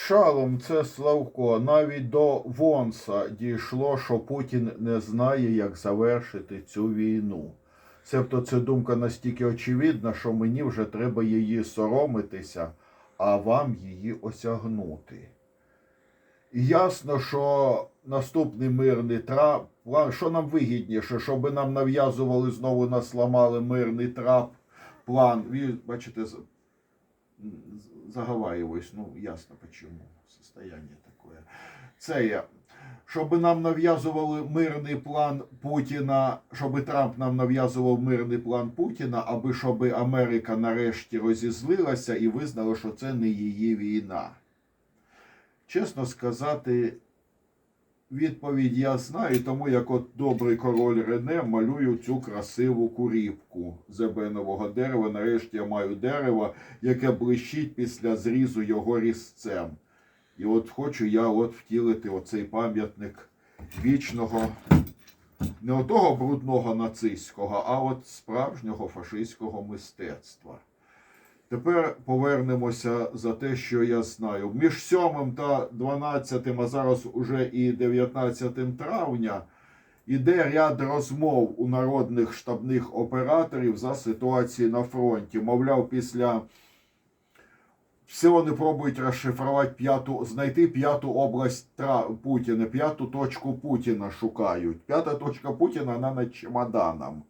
Шалом, це Славко. Навіть до Вонса дійшло, що Путін не знає, як завершити цю війну. Себто це думка настільки очевидна, що мені вже треба її соромитися, а вам її осягнути. І ясно, що наступний мирний трап, що нам вигідніше, щоб нам нав'язували знову нас ламали мирний трап, план. Ви бачите, заговариваюсь, ну ясно почему. Состояние такое. Це я. Щоб нам нав'язували мирний план Путіна, щоб Трамп нам нав'язував мирний план Путіна, аби щоб Америка нарешті розізлилася і визнала, що це не її війна. Чесно сказати, відповідь я знаю, тому як от добрий король Рене малюю цю красиву куріпку з ебенового дерева. Нарешті я маю дерево, яке блищить після зрізу його різцем. І от хочу я от втілити оцей пам'ятник вічного, не отого брудного нацистського, а от справжнього фашистського мистецтва. Тепер повернемося за те, що я знаю. Між 7 та 12, а зараз уже і 19 травня, іде ряд розмов у народних штабних операторів за ситуації на фронті. Мовляв, після все вони пробують розшифрувати п'яту, знайти п'яту область Путіна, п'яту точку Путіна шукають. П'ята точка Путіна вона над чемоданом.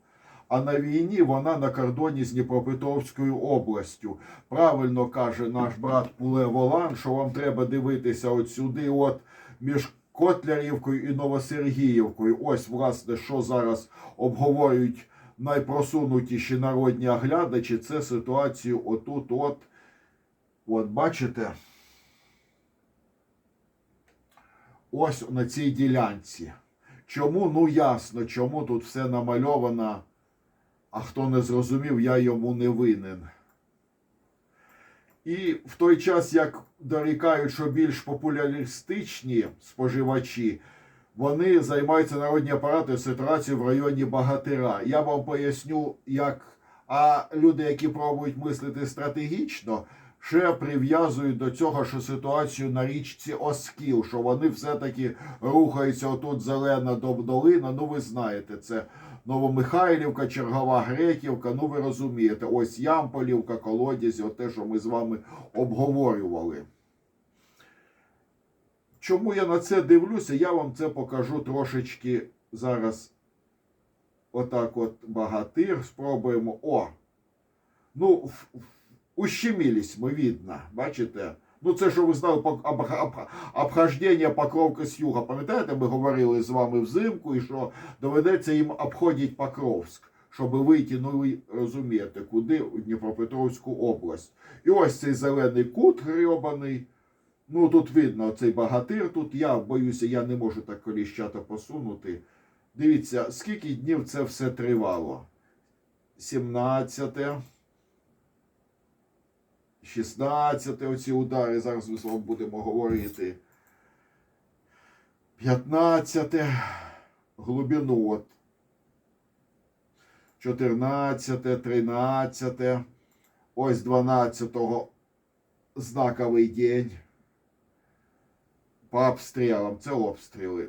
А на війні вона на кордоні з Дніпропетровською областю. Правильно каже наш брат Пуле Волан, що вам треба дивитися от сюди, от між Котлярівкою і Новосергіївкою. Ось, власне, що зараз обговорюють найпросунутіші народні оглядачі. Це ситуацію отут, от. От бачите, ось на цій ділянці. Чому? Ну ясно, чому тут все намальовано, а хто не зрозумів, я йому не винен. І в той час, як дорікають, що більш популяристичні споживачі, вони займаються народні апарати ситуацією в районі Багатира. Я вам поясню, як. А люди, які пробують мислити стратегічно, ще прив'язують до цього, що ситуацію на річці Оскіл, що вони все-таки рухаються отут зелена до долина. Ну, ви знаєте, це Новомихайлівка, Чергова Греківка. Ну, ви розумієте, ось Ямполівка, Колодязь, те, що ми з вами обговорювали. Чому я на це дивлюся? Я вам це покажу трошечки зараз. Отак, от багатир. Спробуємо. О! Ну, в- ми, видно. Бачите? Ну, це що ви знали обхождення Покровка з юга. Пам'ятаєте, ми говорили з вами взимку, і що доведеться їм обходити Покровськ, щоб вийти, ну ви розумієте, куди у Дніпропетровську область. І ось цей зелений кут грьобаний. Ну, тут видно цей багатир. Тут я боюся, я не можу так коліщата посунути. Дивіться, скільки днів це все тривало. 17. 16 оці удари, зараз ми з вами будемо говорити. 15 глибину от. 14, 13, ось 12 знаковий день. По обстрілам, це обстріли.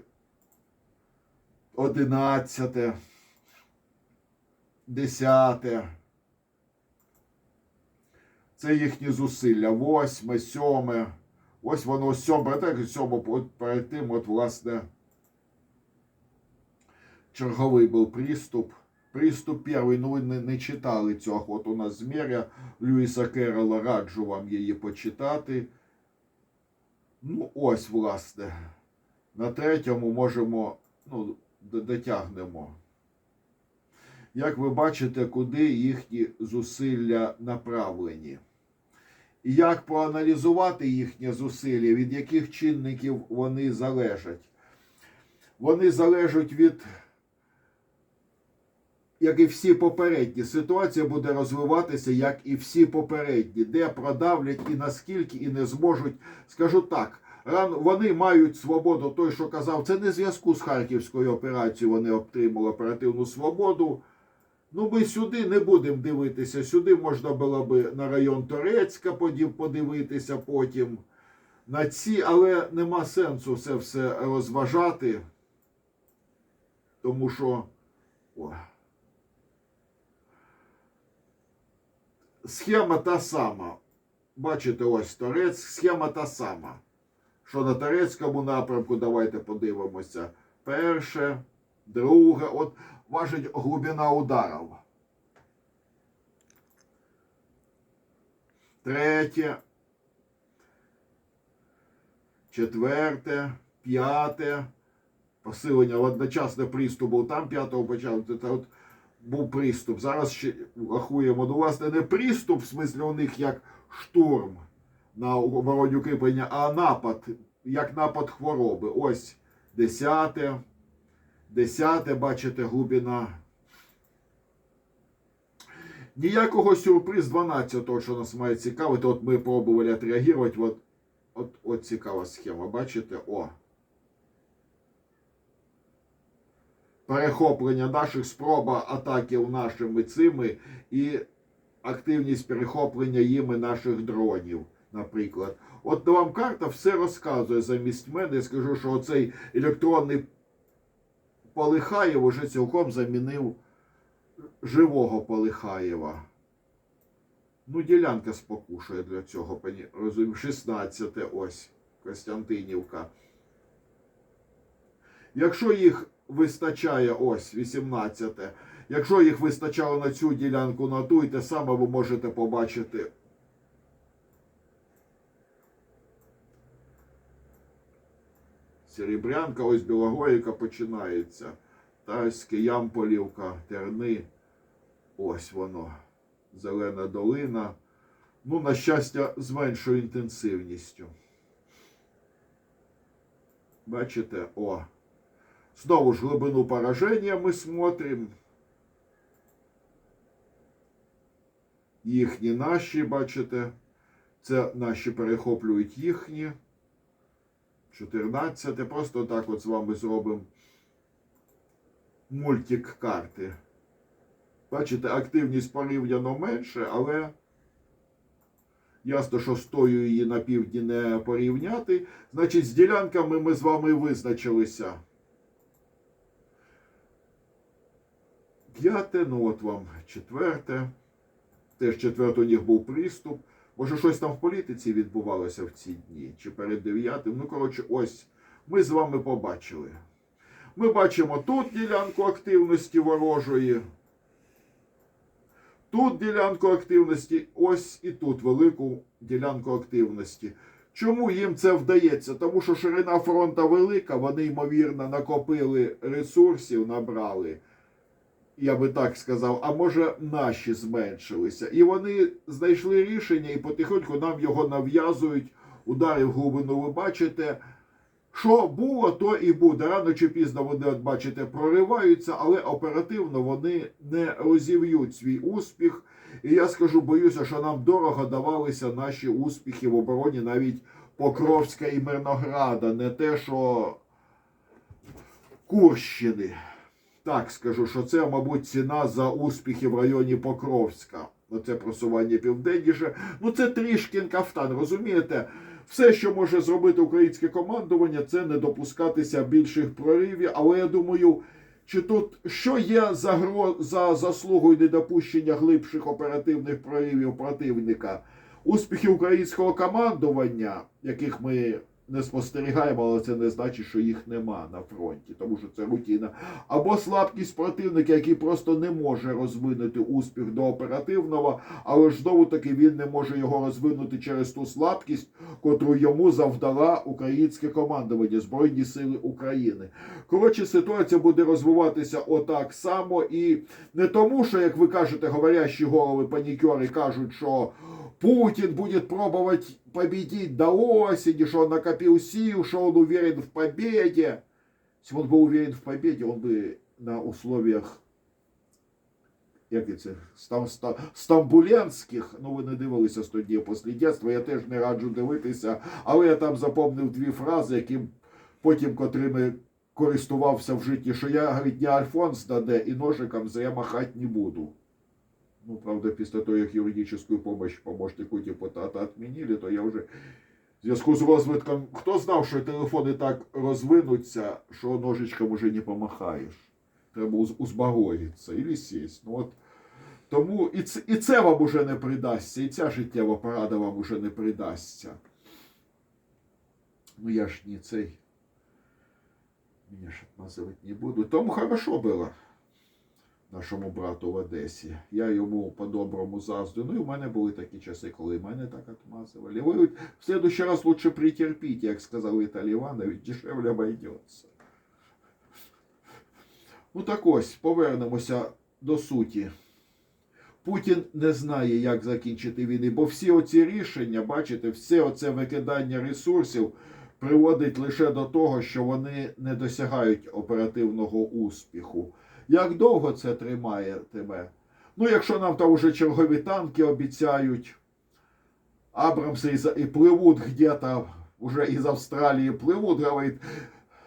11, 10. Це їхні зусилля. Восьме, сьоме. Ось воно сьоме, так сьоме от перед тим, от, власне, черговий був приступ. Приступ перший, ну ви не, не читали цього. От у нас зміря Льюіса Керрола, раджу вам її почитати. Ну, ось, власне. На третьому можемо, ну, дотягнемо. Як ви бачите, куди їхні зусилля направлені? Як проаналізувати їхні зусилля, від яких чинників вони залежать? Вони залежать від, як і всі попередні. Ситуація буде розвиватися, як і всі попередні, де продавлять і наскільки, і не зможуть. Скажу так, вони мають свободу. Той, що казав, це не зв'язку з Харківською операцією. Вони отримали оперативну свободу. Ну, ми сюди не будемо дивитися. Сюди можна було би на район Торецька подивитися потім. на ці, але нема сенсу це все розважати, тому що о, схема та сама. Бачите, ось торець, схема та сама. Що на турецькому напрямку, давайте подивимося. Перше, друге, от важить глибина ударів. Третє, четверте, п'яте. Посилення одночасне приступ був там п'ятого почав. Це от був приступ. Зараз ще рахуємо. Ну, власне, не приступ, в смислі у них як штурм на обороні укріплення, а напад, як напад хвороби. Ось десяте. Десяте, бачите, глибина. Ніякого сюрприз 12-го, що нас має цікавити. От ми пробували відреагувати. От, от, от цікава схема. Бачите? О. Перехоплення наших спроба атаків нашими цими і активність перехоплення їми наших дронів, наприклад. От вам карта все розказує замість мене. Я скажу, що оцей електронний Полихаєв уже цілком замінив живого Полихаєва. Ну, ділянка спокушує для цього, розумію. 16 ось Костянтинівка. Якщо їх вистачає ось 18, якщо їх вистачало на цю ділянку, на ту, і те саме ви можете побачити. Серебрянка, ось Білогорівка починається. Тарське, Ямполівка, Терни. Ось воно. Зелена долина. Ну, на щастя, з меншою інтенсивністю. Бачите, о. Знову ж глибину пораження ми смотрим. Їхні наші, бачите. Це наші перехоплюють їхні. 14. Просто так от з вами зробимо мультик карти. Бачите, активність порівняно менше, але ясно, що з тою її на півдні не порівняти. Значить, з ділянками ми з вами визначилися. П'яте, ну от вам четверте. Теж четверте у них був приступ. Може, щось там в політиці відбувалося в ці дні, чи перед дев'ятим. Ну, коротше, ось ми з вами побачили. Ми бачимо тут ділянку активності ворожої. Тут ділянку активності, ось і тут велику ділянку активності. Чому їм це вдається? Тому що ширина фронта велика, вони, ймовірно, накопили ресурсів, набрали я би так сказав, а може наші зменшилися. І вони знайшли рішення і потихоньку нам його нав'язують. Удари в глибину ви бачите. Що було, то і буде. Рано чи пізно вони, от бачите, прориваються, але оперативно вони не розів'ють свій успіх. І я скажу, боюся, що нам дорого давалися наші успіхи в обороні навіть Покровська і Мирнограда, не те, що Курщини. Так скажу, що це, мабуть, ціна за успіхи в районі Покровська. Оце просування південніше. Ну це трішкін кафтан, розумієте? Все, що може зробити українське командування, це не допускатися більших проривів. Але я думаю, чи тут що є за, гро... за заслугою недопущення глибших оперативних проривів противника? Успіхи українського командування, яких ми не спостерігаємо, але це не значить, що їх нема на фронті, тому що це рутина. Або слабкість противника, який просто не може розвинути успіх до оперативного, але ж знову таки він не може його розвинути через ту слабкість, котру йому завдала українське командування Збройні Сили України. Коротше, ситуація буде розвиватися отак само, і не тому, що, як ви кажете, говорящі голови панікери кажуть, що. Путин будет пробовать победить до осени, что он накопил сил, что он уверен в победе. Если бы он был уверен в победе, он бы на условиях як це, стам, стам, стамбулянських, ну ви не дивилися 100 днів після дитинства, я теж не раджу дивитися, але я там запомнив дві фрази, які потім котрими користувався в житті, що я, говорить, не Альфонс даде і ножиком за я махати не буду. Ну, правда, після того, як юридическую помощь помощнику депутата отменили, то я вже В зв'язку з розвитком, хто знав, що телефони так розвинуться, що ножичком уже не помахаєш. Треба уз- узбагоїтися і сесть. Ну, от, тому і це, і це вам уже не придасться, і ця життєва порада вам уже не придасться. Ну я ж не цей. Меня ж отмазывать не буду. Тому хорошо було нашому брату в Одесі. Я йому по-доброму заздрю. Ну і в мене були такі часи, коли мене так отмазували. Ви в следующий раз лучше претерпіть, як сказав Віталій Іванович, дешевле обойдеться. Ну так ось, повернемося до суті. Путін не знає, як закінчити війни, бо всі оці рішення, бачите, все оце викидання ресурсів приводить лише до того, що вони не досягають оперативного успіху. Як довго це тримає тебе? Ну, якщо нам там уже чергові танки обіцяють, Абрамси і пливуть где-то, уже із Австралії пливуть, говорить,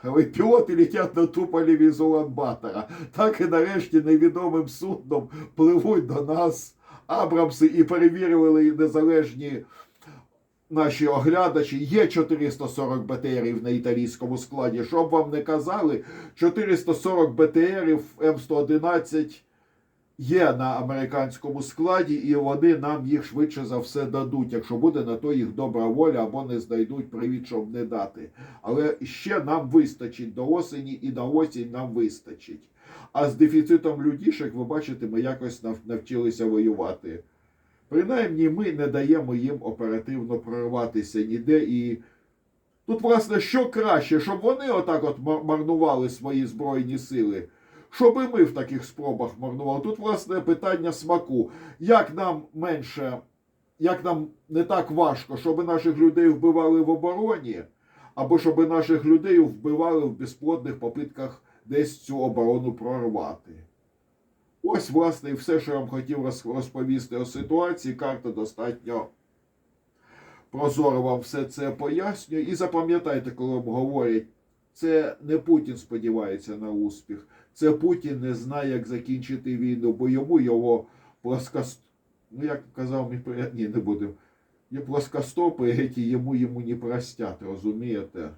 говорить, пілоти летять на туполі з Улан-Батора. Так і нарешті невідомим судном пливуть до нас Абрамси і перевірили незалежні наші оглядачі. Є 440 БТРів на італійському складі. Щоб вам не казали, 440 БТРів М111 є на американському складі, і вони нам їх швидше за все дадуть, якщо буде на то їх добра воля або не знайдуть привід, щоб не дати. Але ще нам вистачить до осені, і на осінь нам вистачить. А з дефіцитом людішек, ви бачите, ми якось нав- навчилися воювати. Принаймні, ми не даємо їм оперативно прорватися ніде. І тут, власне, що краще, щоб вони отак от марнували свої збройні сили, щоб і ми в таких спробах марнували. Тут, власне, питання смаку. Як нам менше, як нам не так важко, щоб наших людей вбивали в обороні, або щоб наших людей вбивали в безплодних попитках десь цю оборону прорвати. Ось, власне, і все, що я вам хотів роз- розповісти о ситуації. Карта достатньо прозоро вам все це пояснює. І запам'ятайте, коли вам говорять, це не Путін сподівається на успіх, це Путін не знає, як закінчити війну, бо йому його плоскост... Ну, як казав мій приятель, ні, не будемо. Є плоскостопи, які йому йому не простять, розумієте?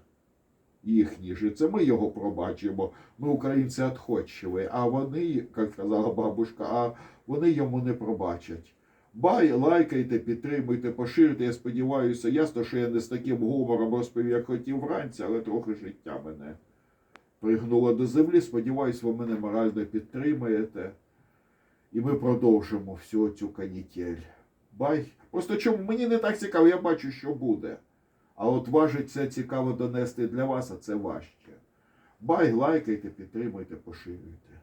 Їхні ж. Це ми його пробачимо. Ми українці відходчиві, а вони, як казала бабушка, а вони йому не пробачать. Бай, лайкайте, підтримуйте, поширюйте. Я сподіваюся, ясно, що я не з таким гумором розповів, як хотів вранці, але трохи життя мене пригнуло до землі. Сподіваюсь, ви мене морально підтримаєте. І ми продовжимо всю цю канітель. Бай. Просто чому мені не так цікаво, я бачу, що буде. А от важить це цікаво донести для вас, а це важче. Бай, лайкайте, підтримуйте, поширюйте.